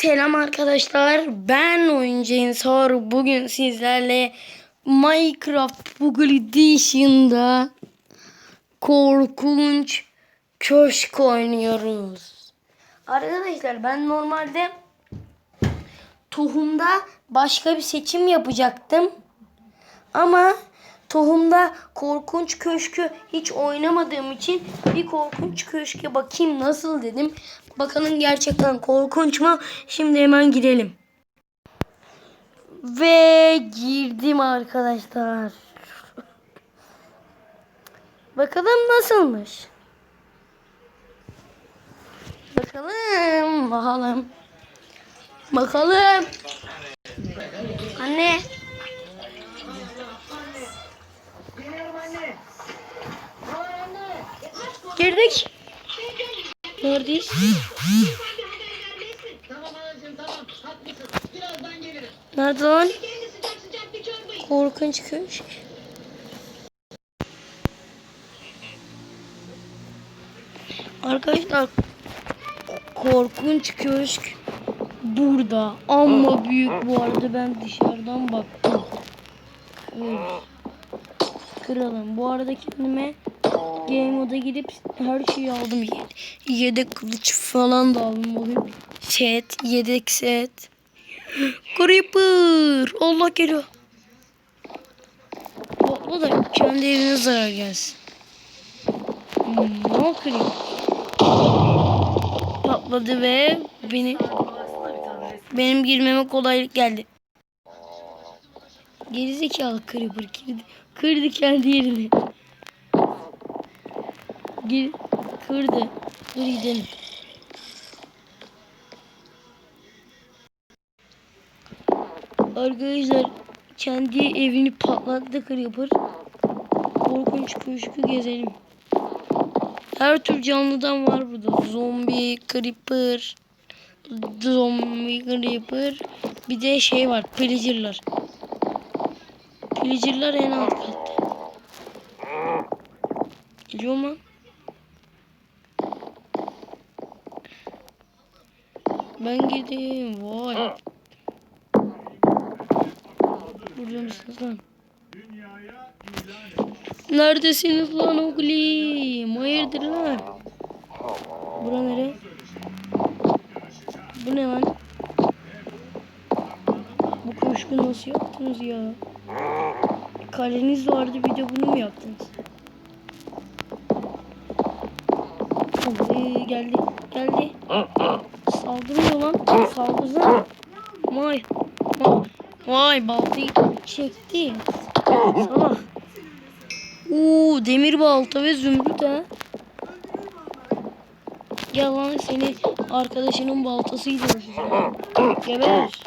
Selam arkadaşlar. Ben oyuncu Ensar. Bugün sizlerle Minecraft Google Edition'da korkunç köşk oynuyoruz. Arkadaşlar ben normalde tohumda başka bir seçim yapacaktım. Ama tohumda korkunç köşkü hiç oynamadığım için bir korkunç köşke bakayım nasıl dedim. Bakalım gerçekten korkunç mu? Şimdi hemen girelim. Ve girdim arkadaşlar. Bakalım nasılmış. Bakalım, bakalım. Bakalım. Anne. Girdik. Neredeyiz? Nerede lan? Korkunç köşk. Arkadaşlar korkunç köşk burada ama büyük bu arada ben dışarıdan baktım. Evet. Kıralım. Bu arada kendime Game moda gidip her şeyi aldım. Ye- Yedek kılıç falan da aldım. Bugün set, yedek set. Creeper. Allah geliyor. Topla da kendi evine zarar gelsin. Hmm, creeper? Patladı ve beni benim girmeme kolaylık geldi. Gerizekalı creeper kırdı, kırdı kendi yerini. Gir, kırdı. Dur gidelim. Arkadaşlar kendi evini patlattı Creeper. Korkunç köşkü gezelim. Her tür canlıdan var burada. Zombi, Creeper, Zombi, Creeper. Bir de şey var. Pillager'lar. Pillager'lar en alt katta. Geliyor mu? Ben gideyim. Vay. Burada mısınız lan? Neredesiniz lan oğlum? Hayırdır lan? Bura nere? Bu ne lan? Bu köşkü nasıl yaptınız ya? Kaleniz vardı bir de bunu mu yaptınız? Hadi geldi. Geldi. Saldırıyor lan. Saldırsana. Vay. Vay. Baltayı çekti. Sana. Oo demir balta ve zümrüt ha. Gel lan seni arkadaşının uğraşacağım. Geber.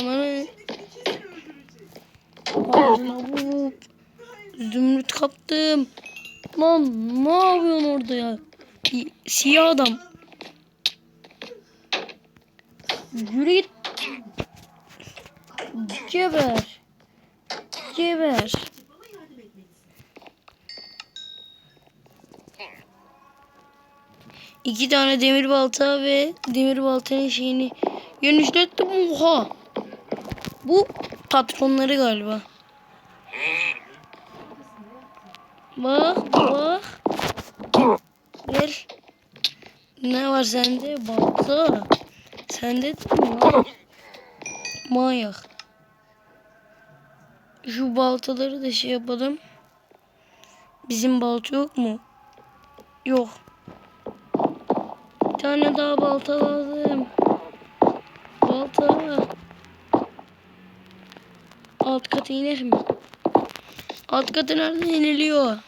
Ananı. Ağzına vurup. Zümrüt kaptım. Lan ne yapıyorsun orada ya? Siyah adam. Yürü git. Geber. Geber. İki tane demir balta ve demir baltanın şeyini genişlettim. Oha. Bu patronları galiba. Bak bak. Gel. Ne var sende? Balta. Sende de mi var? Manyak. Şu baltaları da şey yapalım. Bizim balta yok mu? Yok. Bir tane daha balta lazım. Balta. Alt kata iner mi? Alt kata nereden iniliyor?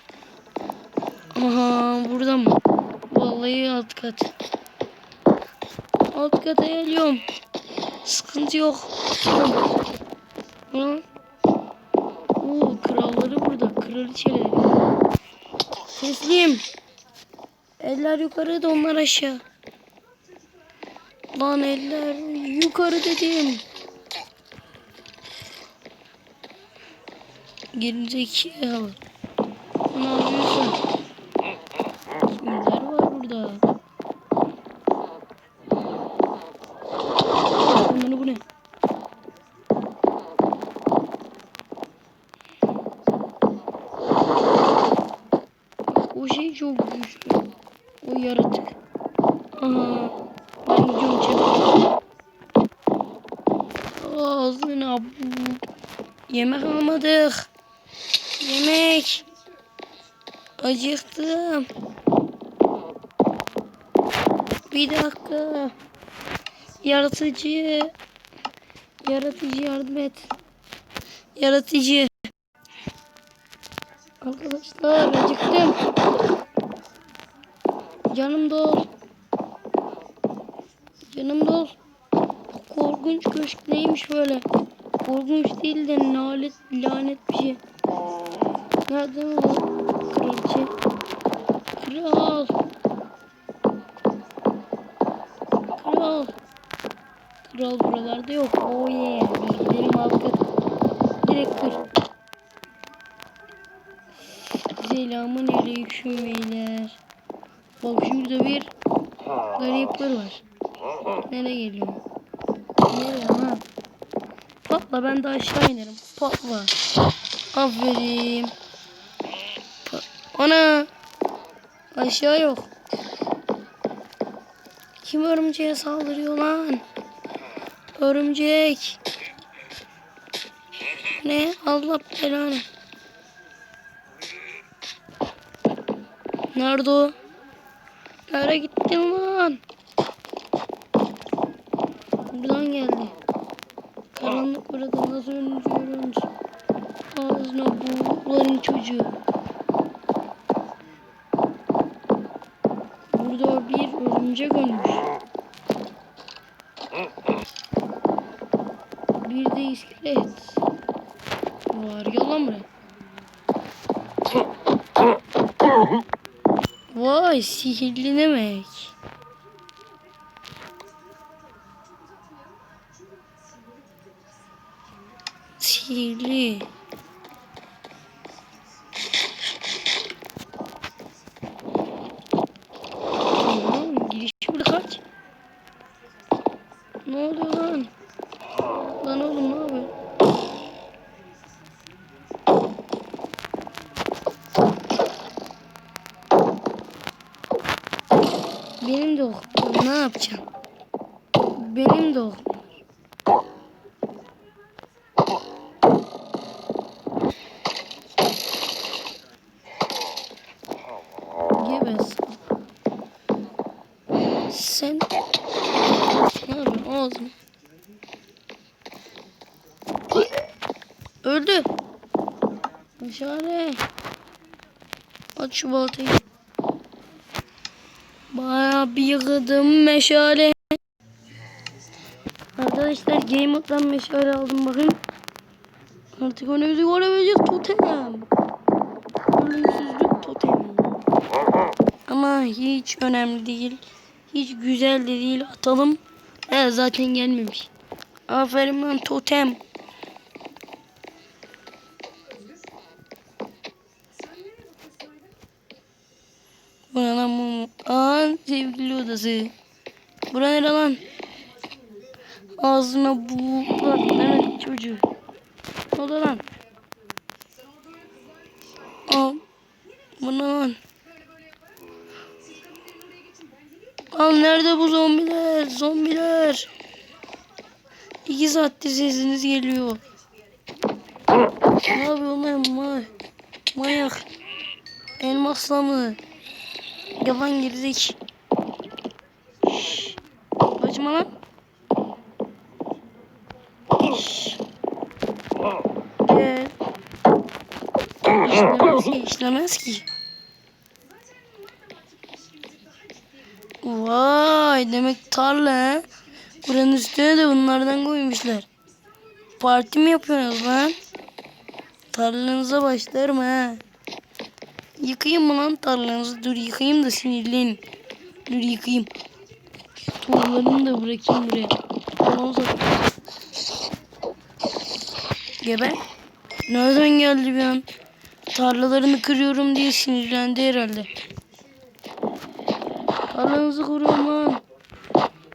Aha burada mı? Vallahi alt kat. Alt kata geliyorum. Sıkıntı yok. Hı? Oo, kralları burada. Kraliçeleri. Teslim. Eller yukarı da onlar aşağı. Lan eller yukarı dedim. Gerizekalı. Ne yapıyorsun? Kimler var burada? Şey çok güçlü. O yaratık. Aha. Ben gidiyorum çabuk. Ağzına. Yemek almadık. Yemek. Acıktım. Bir dakika. Yaratıcı. Yaratıcı yardım et. Yaratıcı. Arkadaşlar acıktım. Canım dol. Canım dol. Korkunç köşk neymiş böyle? Korkunç değil de lanet, lanet bir şey. Nerede mi bu? Kraliçe. Kral. Kral. Kral buralarda yok. Oh yeah. Bilgilerim aldık. Direkt kır. Selamun aleyküm beyler. Bak şurada bir garipler var. Nereye geliyor? Nereye ha? Patla ben de aşağı inerim. Patla. Aferin. Pa- Ana. Aşağı yok. Kim örümceğe saldırıyor lan? Örümcek. Ne? Allah belanı. Nerede o? Nereye gittin lan? Buradan geldi. Karanlık burada nasıl önlüyoruz? Ağzına buğuların çocuğu. Burada bir örümcek ölmüş. Vay sihirli demek. Sihirli. Oğlum giriş burada kaç? Ne oluyor lan? Lan oğlum ne yapıyor? Benim de okum. Ne yapacağım? Benim de okum. Gebes. Sen ne yapıyorsun oğlum? Öldü. Meşale. Aç şu baltayı. Baya bir yıkadım meşale. Arkadaşlar Game Mode'dan meşale aldım bakın. Artık önümüzü görebileceğiz totem. Ölümsüzlük totemi. Ama hiç önemli değil. Hiç güzel de değil. Atalım. He, zaten gelmemiş. Aferin lan totem. Buna lan bu. Aa odası. Bura nere lan? Ağzına bu. Lan evet çocuğu. Ne oldu lan? Aa. Bu ne lan? Lan nerede bu zombiler? Zombiler. İki saattir sesiniz geliyor. Ne yapıyor lan? May Manyak. Elmasla mı? Yalan gerizek. Lan. Şşş. Gel. İşlemez ki, işlemez ki. Vay demek tarla ha. Buranın üstüne de bunlardan koymuşlar. Parti mi yapıyorsunuz lan? Tarlanıza başlarım ha. Yıkayayım mı lan tarlanızı? Dur yıkayayım da sinirlenin. Dur yıkayayım. Tohumlarını da bırakayım buraya. Ondan sonra... Geber. Nereden geldi bir an? Tarlalarını kırıyorum diye sinirlendi herhalde. Tarlanızı kuruyorum lan.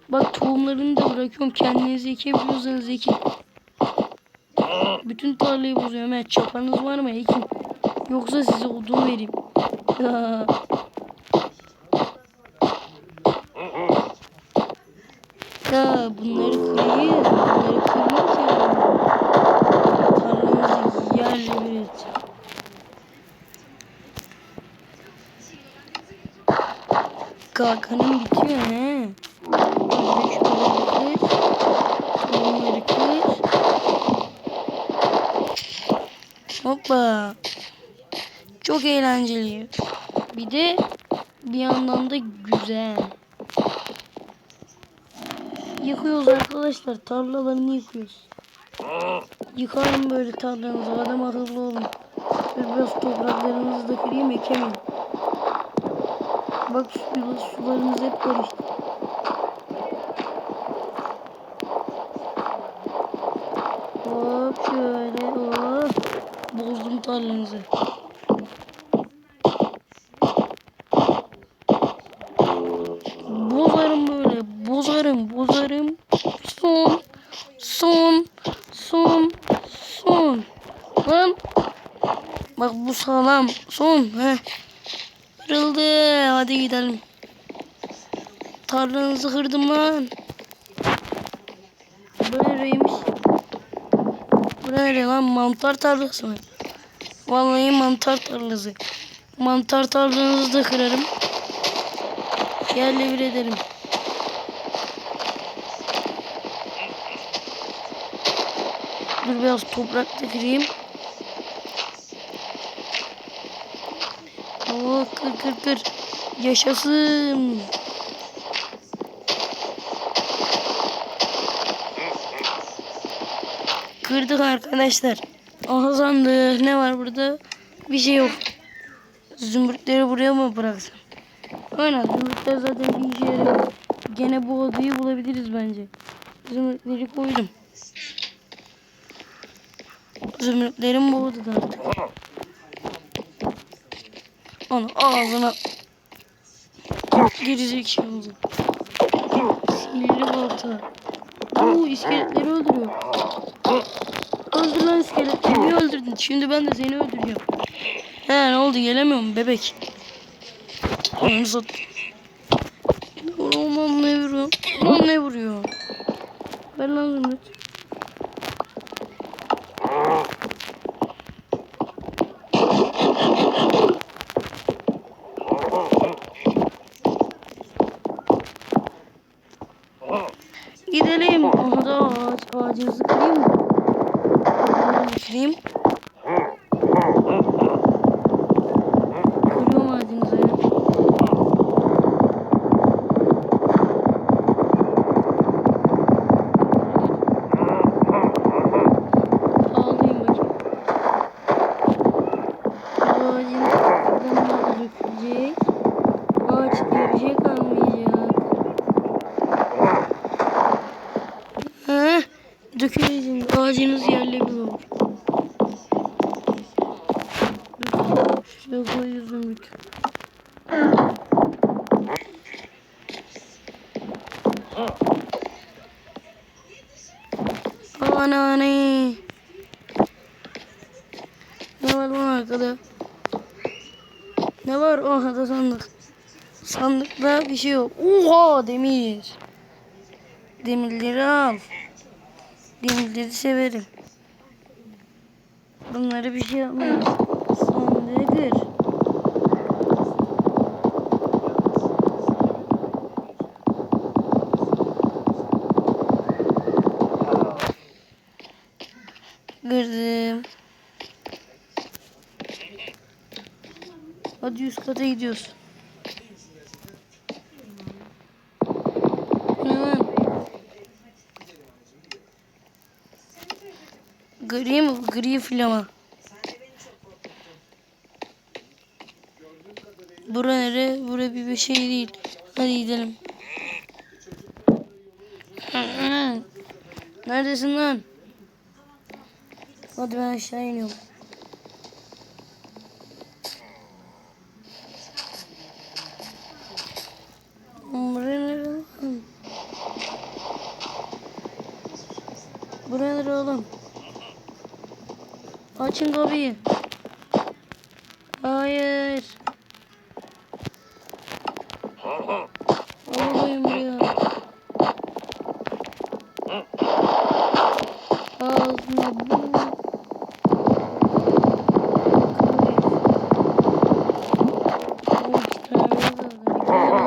Bak tohumlarını da bırakıyorum. Kendinizi ekebiliyorsanız ekin. Bütün tarlayı bozuyorum. Evet çapanız var mı? Ekin. Yoksa size odun vereyim. Kalkanım bitiyor he. Hadi şunları kır. Bunları kır. Hoppa. Çok eğlenceli. Bir de bir yandan da güzel. Yıkıyoruz arkadaşlar. Tarlalarını yıkıyoruz. Yıkarım böyle tarlanızı. Adam akıllı olun. Biraz topraklarınızı da kırayım ekemeyin. Bak su, sularınız hep karıştı. Hop şöyle hop. Bozdum tarlanızı. Bozarım böyle. Bozarım. Bozarım. Son. Son. Son. Son. Lan. Bak bu sağlam. Son. Heh. Kırıldı. Hadi gidelim. Tarlanızı kırdım lan. Böyleymiş. Böyle lan mantar tarlası mı? Vallahi mantar tarlası. Mantar tarlanızı da kırarım. Yerle bir ederim. Dur biraz toprak da. Oo, kır kır kır. Yaşasın. Kırdık arkadaşlar. Aha sandık. Ne var burada? Bir şey yok. Zümrütleri buraya mı bıraksam? Aynen zümrütler zaten bir işe yarıyor. Gene bu adayı bulabiliriz bence. Zümrütleri koydum. Zümrütlerim bu odada artık. Onu ağzına gerizekalı. Sinirli balta. Oo iskeletleri öldürüyor. Öldür lan iskeletleri Niye öldürdün. Şimdi ben de seni öldüreceğim. He ne oldu gelemiyorum bebek. Onu sat. Ne vuruyor? Ne vuruyor? Ver lan zümrüt. Gidelim. Aha da ağaç, ağacımızı kırayım mı? Kırayım. Aman aman. Ne var lan arkada? Ne var? Oha da sandık. Sandıkta bir şey yok. Oha demir. Demirleri al. Demirleri severim. Bunları bir şey yapmıyor. Sandığı kır. Kırdım. Hadi üst kata gidiyoruz. Hemen. Gri mi? Gri flama. Bura nere? Bura bir şey değil. Hadi gidelim. Neredesin lan? Hadi ben aşağı iniyorum. Buraya nere lan? Buraya nere oğlum? Açın kapıyı. Hayır. Alayım buraya. Ağzına bu.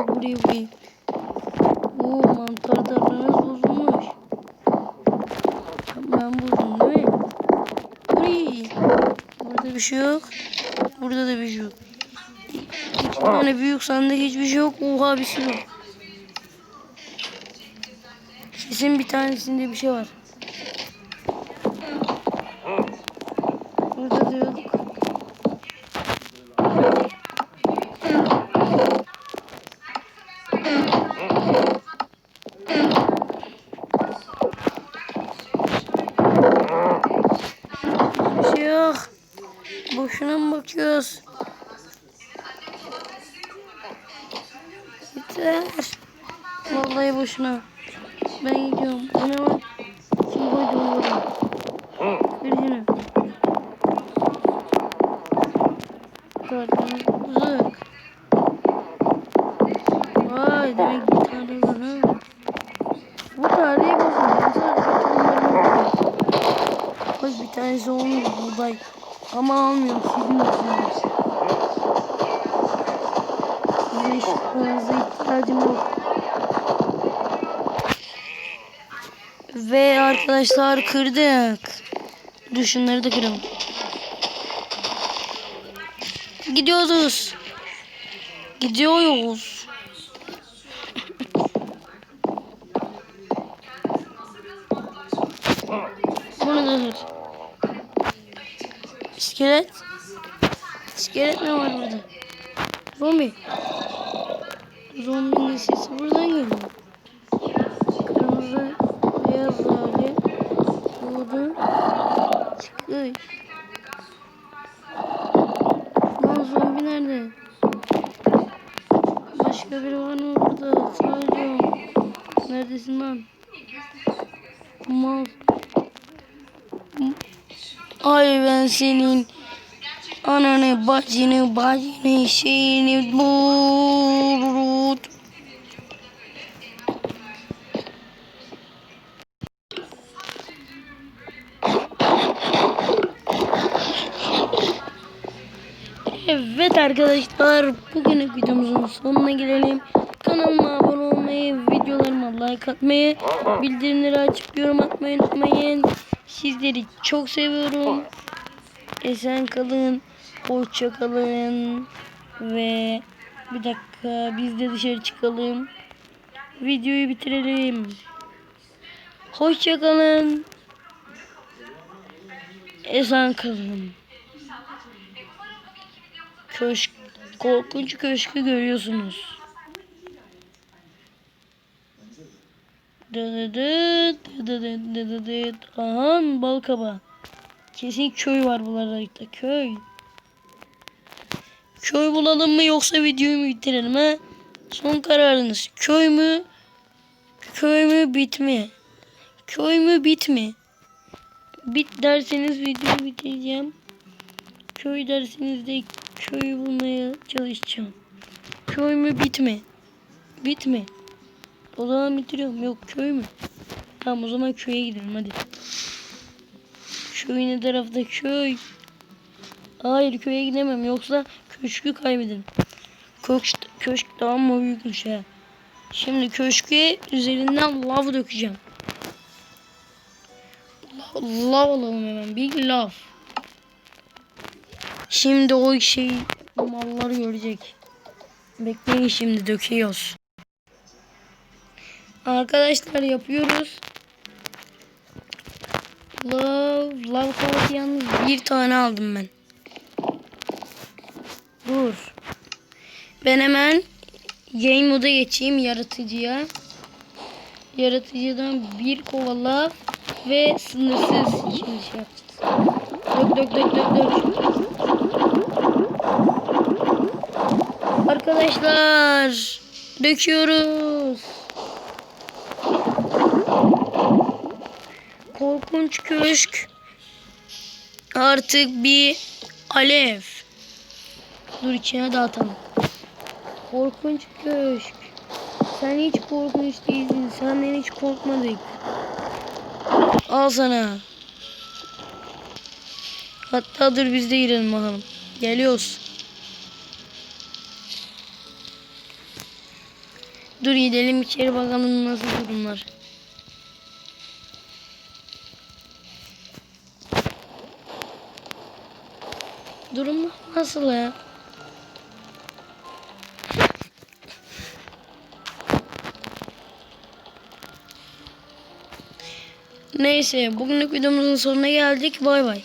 Buraya buraya. Oo mantar tarlanız bozulmuş. Ben buldum değil mi? Uy. Burada bir şey yok. Burada da bir şey yok. İki tane büyük sandık hiçbir şey yok. Oha bir şey yok. Kesin bir tanesinde bir şey var. Burada da yok. Bir şey yok. Boşuna mı bakıyoruz? Yeter. Vallahi boşuna. Ben gidiyorum. Bu ne var? Kim koydu bunu buraya? Ver şunu. Gördüğünüz uzak. Vay demek bir tane var ha. Bu tarihi bozuldu. Bak bir tanesi olmuş buğday. Ama almıyorum sizin için. Sizin ışıklarınıza ihtiyacım yok. Ve arkadaşlar kırdık. Dur şunları da kıralım. Gidiyoruz. Gidiyoruz. Bunu da dur. İskelet. İskelet ne var burada? Zombi. Zombinin sesi buradan geliyor. Kırmızı, beyaz. Doğdu. Çıkıyor. Lan zombi nerede? Başka biri var mı burada? Söylüyorum. Neredesin lan? Mal. Ay ben senin ananı bacını bacını şeyini bulut. Evet arkadaşlar bugünlük videomuzun sonuna gelelim. Kanalıma abone olmayı, videolarıma like atmayı, bildirimleri açıp yorum atmayı unutmayın. Sizleri çok seviyorum. Esen kalın, hoşça kalın ve bir dakika biz de dışarı çıkalım. Videoyu bitirelim. Hoşça kalın. Esen kalın. Köşk, korkunç köşkü görüyorsunuz. Dıdıdıt, dıdıdıt, dıdıdıt. Aha balkaba. Kesin köy var buralarda köy. Köy bulalım mı yoksa videoyu mu bitirelim ha? Son kararınız köy mü? Köy mü bit mi? Köy mü bit mi? Bit derseniz videoyu bitireceğim. Köy derseniz de köyü bulmaya çalışacağım. Köy mü bit mi? Bit mi? O zaman bitiriyorum. Yok köy mü? Tamam o zaman köye gidelim hadi. Köyün ne tarafta köy? Hayır köye gidemem yoksa köşkü kaybederim. Köşk, köşk daha mı büyükmüş ha? Şimdi köşke üzerinden lav dökeceğim. Lav alalım hemen. Bir lav. Şimdi o şey mallar görecek. Bekleyin şimdi döküyoruz. Arkadaşlar yapıyoruz. Love, love kovası yalnız bir tane aldım ben. Dur. Ben hemen game moda geçeyim yaratıcıya. Yaratıcıdan bir kova love ve sınırsız şimdi şey yapacağız. Dök dök dök dök dök. Arkadaşlar döküyoruz. Korkunç köşk artık bir alev. Dur içine dağıtalım. Korkunç köşk. Sen hiç korkunç değilsin. Senden hiç korkmadık. Al sana. Hatta dur biz de girelim bakalım. Geliyoruz. Dur gidelim içeri bakalım nasıl durumlar. Durum nasıl ya? Neyse bugünlük videomuzun sonuna geldik. Bay bay.